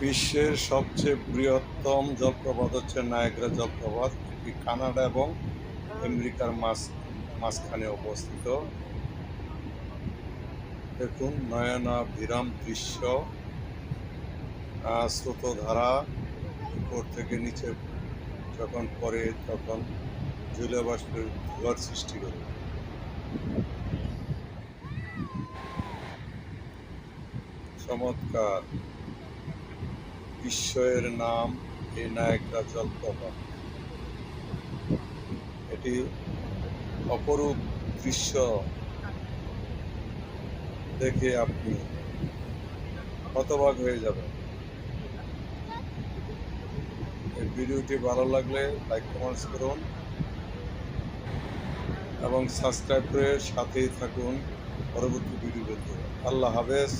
বিশ্বের সবচেয়ে বৃহত্তম জলপ্রপাত হচ্ছে নায়াগ্রা জলপ্রপাত, এটি কানাডা এবং আমেরিকার মাঝ, মাঝখানে অবস্থিত। দেখুন, নয়নাভিরাম দৃশ্য স্রোতধারা, উপর থেকে নিচে যখন পরে তখন জলীয় বাষ্পের ধোয়ার সৃষ্টি করে। চমৎকার। বিশ্বের নাম এই নায়করা জলপ্রপাত এটি অপরূপ দৃশ্য দেখে আপনি হতবাক হয়ে যাবেন। এই ভিডিওটি ভালো লাগলে লাইক কমেন্টস করুন এবং সাবস্ক্রাইব করে সাথেই থাকুন। পরবর্তী ভিডিও আল্লাহ হাফেজ।